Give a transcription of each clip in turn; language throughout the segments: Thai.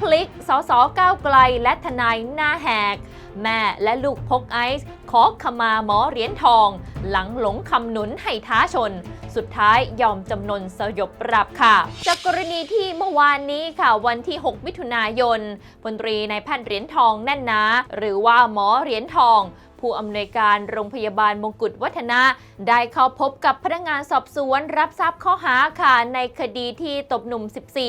พลิก สสก้าวไกล และทนายหน้าแหก แม่และลูกพกไอซ์ขอขมาหมอเหรียญทอง หลังหลงคำหนุนให้ท้าชน สุดท้ายยอมจำนนสยบปรับค่ะ จากกรณีที่เมื่อวานนี้ค่ะวันที่ 6 มิถุนายนพลตรีนายแพทย์เหรียญทองแน่นนะหรือว่าหมอเหรียญทอง ผู้อำนวยการโรงพยาบาลมงกุฎวัฒนะ ได้เข้าพบกับพนักงานสอบสวนรับทราบข้อหาค่ะในคดีที่ตบหนุ่ม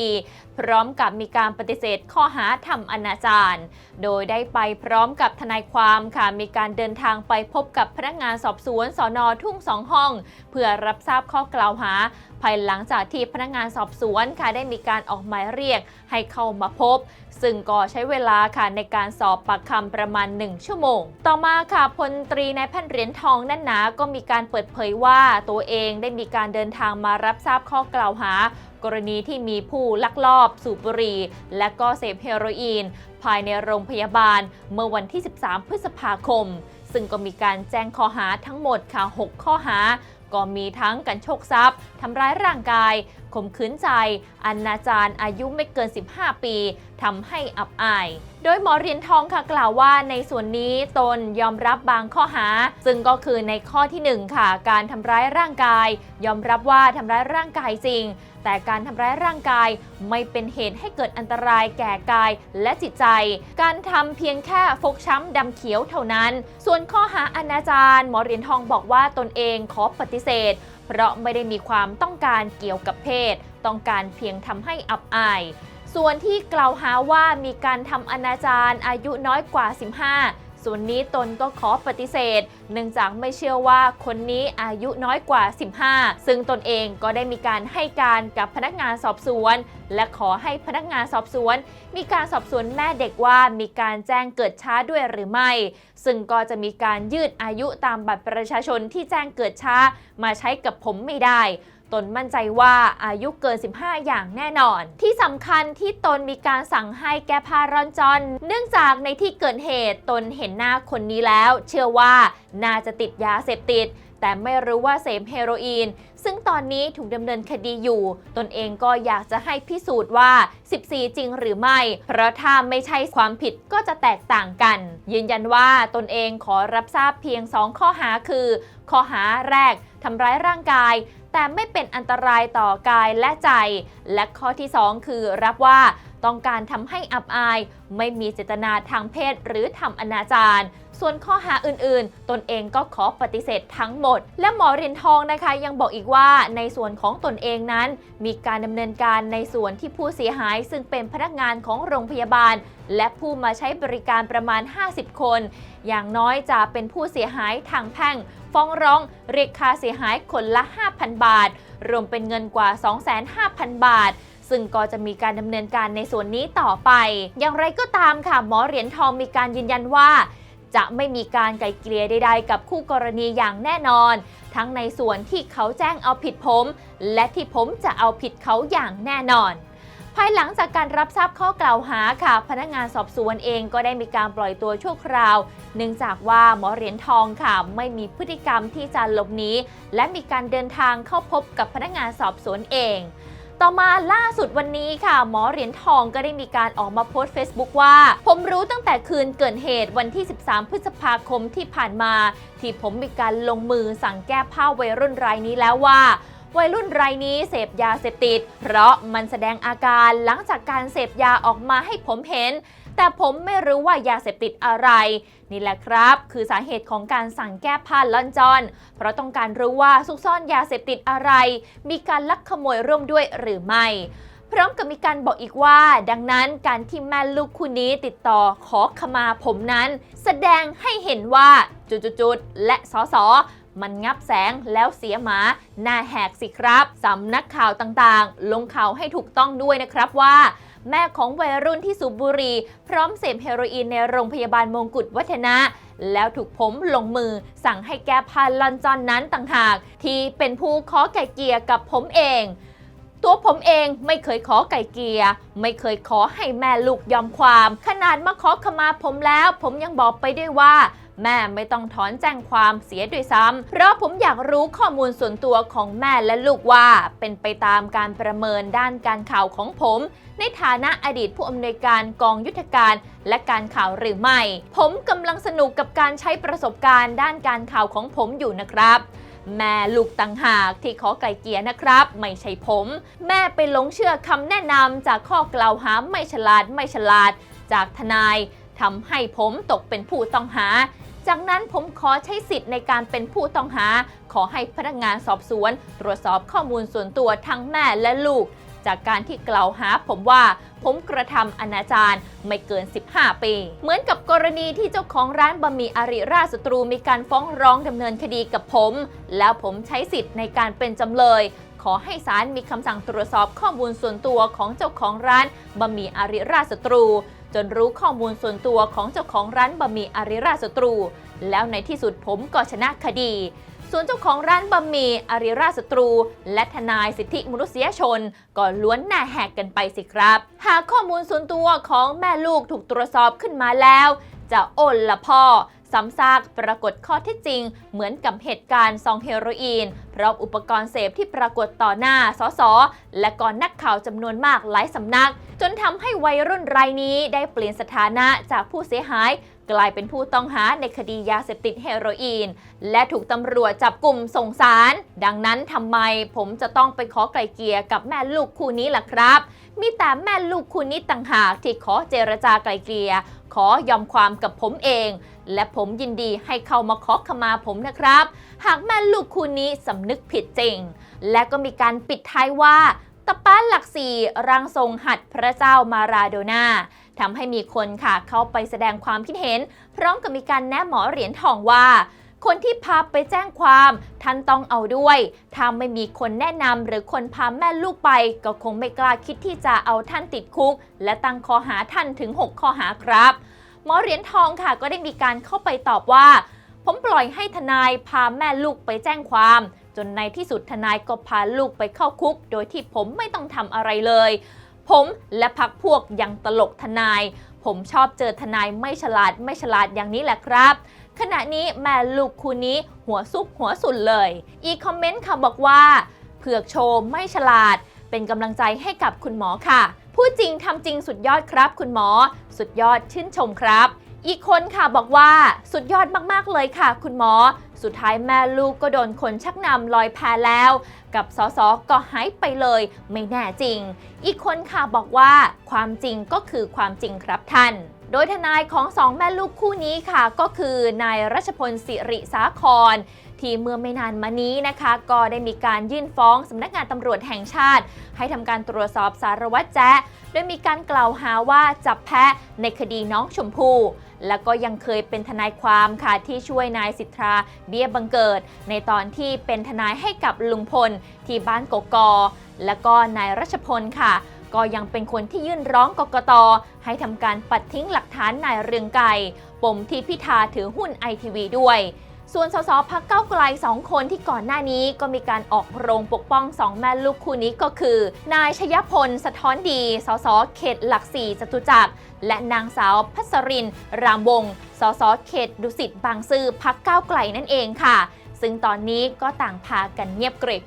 14 พร้อมกับมีการปฏิเสธข้อหาทำอนาจารโดยได้ไปพร้อมกับทนายความค่ะมีการเดินทางไปพบกับพนักงานสอบสวนสอนอทุ่งสองห้อง เพื่อรับทราบข้อกล่าวหา ภายหลังจากที่พนักงานสอบสวนค่ะได้มีการออกหมายเรียกให้เข้ามาพบ ซึ่งก็ใช้เวลาค่ะในการสอบปากคำประมาณ 1 ชั่วโมง ต่อมาค่ะพลตรีนายแพทย์เหรียญทองแน่นหนาก็มีการเปิดเผยว่าตัวเองได้มีการเดินทางมารับทราบข้อกล่าวหา กรณีที่มีผู้ลักลอบ สูบบุหรี่และก็เสพเฮโรอีน ภายในโรงพยาบาลเมื่อวันที่ 13 พฤษภาคม ซึ่งก็มีการแจ้งข้อหาทั้งหมดค่ะ 6 ข้อหา ก็มีทั้งกันโชคทรัพย์ทำร้ายร่างกาย ข่มขืนใจ อนาจารอายุไม่เกิน 15 ปีทำให้อับอาย โดยหมอเรียนทองค่ะกล่าวว่าในส่วนนี้ตนยอมรับบางข้อหา ซึ่งก็คือในข้อที่1ค่ะการทำร้ายร่างกาย ยอมรับว่าทำร้ายร่างกายจริง แต่การทำร้ายร่างกายไม่เป็นเหตุให้เกิดอันตรายแก่กายและจิตใจ การทำเพียงแค่ฟกช้ำดำเขียวเท่านั้น ส่วนข้อหาอนาจารหมอเรียญทองบอกว่าตนเองขอปฏิเสธเพราะไม่ได้มีความต้องการเกี่ยวกับเพศ ต้องการเพียงทำให้อับอาย ส่วนที่กล่าวหาว่ามีการทำอนาจารอายุน้อยกว่า 15 ส่วนนี้ตนก็ขอปฏิเสธ เนื่องจากไม่เชื่อว่าคนนี้อายุน้อยกว่า 15 ซึ่งตนเองก็ได้มีการให้การกับพนักงานสอบสวน และขอให้พนักงานสอบสวน มีการสอบสวนแม่เด็กว่ามีการแจ้งเกิดช้าด้วยหรือไม่ ซึ่งก็จะมีการยืดอายุตามบัตรประชาชนที่แจ้งเกิดช้ามาใช้กับผมไม่ได้ ตนมั่นใจว่าอายุเกิน 15 อย่างแน่นอน ที่สำคัญที่ตนมีการสั่งให้แก้ผ้าร่อนจอน เนื่องจากในที่เกิดเหตุตนเห็นหน้าคนนี้แล้ว เชื่อว่าน่าจะติดยาเสพติดแต่ไม่รู้ว่าเสพเฮโรอีน ซึ่งตอนนี้ถูกดำเนินคดีอยู่ ตนเองก็อยากจะให้พิสูจน์ว่า 14 จริงหรือไม่ เพราะถ้าไม่ใช่ความผิดก็จะแตกต่างกัน ยืนยันว่าตนเองขอรับทราบเพียง 2 ข้อหาคือ ข้อหาแรกทำร้ายร่างกาย แต่ไม่เป็นอันตรายต่อกายและใจ และข้อที่ 2 คือรับว่า ต้องการทำให้อับอาย ไม่มีเจตนาทางเพศหรือทำอนาจารส่วนข้อหาอื่นๆ ตนเองก็ขอปฏิเสธทั้งหมด และหมอเรียนทองนะคะยังบอกอีกว่าในส่วนของตนเองนั้น มีการดำเนินการในส่วนที่ผู้เสียหาย ซึ่งเป็นพนักงานของโรงพยาบาล และผู้มาใช้บริการประมาณ 50 คน อย่างน้อยจะเป็นผู้เสียหายทางแพ่ง ฟ้องร้องเรียกค่าเสียหายคนละ 5,000 บาท รวมเป็นเงินกว่า 25,000 บาท ซึ่งก็จะมีการดำเนินการในส่วนนี้ต่อไป อย่างไรก็ตามค่ะหมอเหรียญทองมีการยืนยันว่า จะไม่มีการไกลเกลี่ยใดๆ กับคู่กรณีอย่างแน่นอน ทั้งในส่วนที่เขาแจ้งเอาผิดผม และที่ผมจะเอาผิดเขาอย่างแน่นอนภายหลังจากการรับทราบข้อกล่าวหาค่ะ พนักงานสอบสวนเองก็ได้มีการปล่อยตัวชั่วคราว เนื่องจากว่าหมอเหรียญทองค่ะ ไม่มีพฤติกรรมที่จะหลบหนีและมีการเดินทางเข้าพบกับพนักงานสอบสวนเอง ต่อมาล่าสุดวันนี้ค่ะ หมอเหรียญทองก็ได้มีการออกมาโพสต์ Facebook ว่า ผมรู้ตั้งแต่คืนเกิดเหตุวันที่ 13 พฤษภาคมที่ผ่านมา ที่ผมมีการลงมือสั่งแก้ผ้าวัยรุ่นรายนี้แล้วว่าวัยรุ่นรายนี้เสพยาเสพติด เพราะมันแสดงอาการหลังจากการเสพยาออกมาให้ผมเห็น แต่ผมไม่รู้ว่ายาเสพติดอะไร นี่แหละครับ คือสาเหตุของการสั่งแก้ผ้าลอนจอน เพราะต้องการรู้ว่าซุกซ่อนยาเสพติดอะไร มีการลักขโมยร่วมด้วยหรือไม่พร้อมกับมีการบอกอีกว่า ดังนั้นการที่แม่ลูกคู่นี้ติดต่อขอขมาผมนั้น แสดงให้เห็นว่าจุดๆๆและสอสอมันงับแสงแล้วเสียหมาหน้าแหกสิครับสำนักข่าวต่างๆ ลงข่าวให้ถูกต้องด้วยนะครับว่า แม่ของวัยรุ่นที่สูบบุหรี่พร้อมเสพเฮโรอีนในโรงพยาบาลมงกุฎวัฒนะ แล้วถูกผมลงมือสั่งให้แก้ผ้าลอนจอนนั้นต่างหาก ที่เป็นผู้ขอไก่เกียกับผมเอง ตัวผมเองไม่เคยขอไก่เกียไม่เคยขอให้แม่ลูกยอมความ ขนาดมาขอขมาผมแล้ว ผมยังบอกไปด้วยว่า แม่ไม่ต้องถอนแจ้งความเสียด้วยซ้ำเพราะผมอยากรู้ข้อมูลส่วนตัวของแม่และลูกว่า เป็นไปตามการประเมินด้านการข่าวของผม ในฐานะอดีตผู้อำนวยการกองยุทธการและการข่าวหรือไม่ ผมกำลังสนุกกับการใช้ประสบการณ์ด้านการข่าวของผมอยู่นะครับแม่ลูกต่างหากที่ขอไกลเกลียนะครับ ไม่ใช่ผม แม่ไปหลงเชื่อคำแนะนำจากข้อกล่าวหาไม่ฉลาดไม่ฉลาด จากทนายทำให้ผมตกเป็นผู้ต้องหา จากนั้นผมขอใช้สิทธิ์ในการเป็นผู้ต้องหา ขอให้พนักงานสอบสวน ตรวจสอบข้อมูลส่วนตัวทั้งแม่และลูก จากการที่กล่าวหาผมว่า ผมกระทำอนาจารไม่เกิน 15 ปี เหมือนกับกรณีที่เจ้าของร้านบะหมี่อาริราชสตรูมีการฟ้องร้องดำเนินคดีกับผม แล้วผมใช้สิทธิ์ในการเป็นจำเลย ขอให้ศาลมีคำสั่งตรวจสอบข้อมูลส่วนตัวของเจ้าของร้านบะหมี่อาริราชสตรู จนรู้ข้อมูลส่วนตัวของเจ้าของร้านบะหมี่อาริราชสตรู แล้วในที่สุดผมก็ชนะคดี ส่วนเจ้าของร้านบะหมี่อาริราชสตรู และทนายสิทธิมนุษยชน ก็ล้วนหน้าแหกกันไปสิครับ หากข้อมูลส่วนตัวของแม่ลูกถูกตรวจสอบขึ้นมาแล้ว จะโอนละพ่อ ซ้ำซากปรากฏข้อเท็จจริง เหมือนกับเหตุการณ์ซองเฮโรอีนพร้อมอุปกรณ์เสพที่ปรากฏต่อหน้าสสและก่อนนักข่าวจำนวนมากหลายสำนัก จนทำให้วัยรุ่นรายนี้ได้เปลี่ยนสถานะจากผู้เสียหายกลายเป็นผู้ต้องหาในคดียาเสพติดเฮโรอีน และถูกตำรวจจับกลุ่มส่งสาร ดังนั้นทำไมผมจะต้องไปขอไกลเกลียกับแม่ลูกคู่นี้ล่ะครับ มีแต่แม่ลูกคู่นี้ต่างหากที่ขอเจรจาไกลเกลีย ขอยอมความกับผมเอง และผมยินดีให้เข้ามาขอขมาผมนะครับ หากแม่ลูกคู่นี้สำนึกผิดจริง และก็มีการปิดท้ายว่าตะป้านหลักสี่ร่างทรงหัดพระเจ้ามาราโดนาทำให้มีคนค่ะเข้าไปแสดงความคิดเห็น พร้อมกับมีการแนะหมอเหรียญทองว่า คนที่พาไปแจ้งความท่านต้องเอาด้วยถ้าไม่มีคนแนะนำหรือคนพาแม่ลูกไป ก็คงไม่กล้าคิดที่จะเอาท่านติดคุก และตั้งข้อหาท่านถึง 6 ข้อหาครับ หมอเหรียญทองค่ะก็ได้มีการเข้าไปตอบว่า ผมปล่อยให้ทนายพาแม่ลูกไปแจ้งความ จนในที่สุดทนายก็พาลูกไปเข้าคุก โดยที่ผมไม่ต้องทำอะไรเลย ผมและพักพวกยังตลกทนาย ผมชอบเจอทนายไม่ฉลาดไม่ฉลาดอย่างนี้แหละครับขณะนี้แม่ลูกคู่นี้หัวซุกหัวสุนเลย อีกคอมเมนต์ค่ะบอกว่า เผือกโชว์ไม่ฉลาด เป็นกำลังใจให้กับคุณหมอค่ะ พูดจริงทำจริงสุดยอดครับ คุณหมอ สุดยอดชื่นชมครับ อีกคนค่ะบอกว่าสุดยอดมากๆเลยค่ะ คุณหมอ สุดท้ายแม่ลูกก็โดนคนชักนำลอยแพแล้ว กับสสก็หายไปเลย ไม่แน่จริง อีกคนค่ะบอกว่าความจริงก็คือความจริงครับท่านโดยทนายของสองแม่ลูกคู่นี้ค่ะ ก็คือนายรัชพลสิริสาคร ที่เมื่อไม่นานมานี้นะคะ ก็ได้มีการยื่นฟ้องสำนักงานตำรวจแห่งชาติ ให้ทำการตรวจสอบสารวัตรแจ๊โดยมีการกล่าวหาว่าจับแพะในคดีน้องชมพู่แล้วก็ยังเคยเป็นทนายความค่ะที่ช่วยนายสิทธาเบี้ยบังเกิด ในตอนที่เป็นทนายให้กับลุงพลที่บ้านกกอ แล้วก็นายรัชพลค่ะ ก็ยังเป็นคนที่ยื่นร้องกกต ให้ทำการปัดทิ้งหลักฐานนายเรืองไก่ปมที่พิธาถือหุ้นไอทีวีด้วย ส่วนสสพักเก้าไกลสองคนที่ก่อนหน้านี้ก็มีการออกโรงปกป้องสองแม่ลูกคู่นี้ก็คือ นายชยพล สะท้อนดี สสเขตหลักสี่จตุจักร และนางสาวพัสริน รามวงศสสเขตดุสิตบางซื่อพักเก้าไกลนั่นเองค่ะ ซึ่งตอนนี้ก็ต่างพากันเงียบกริบ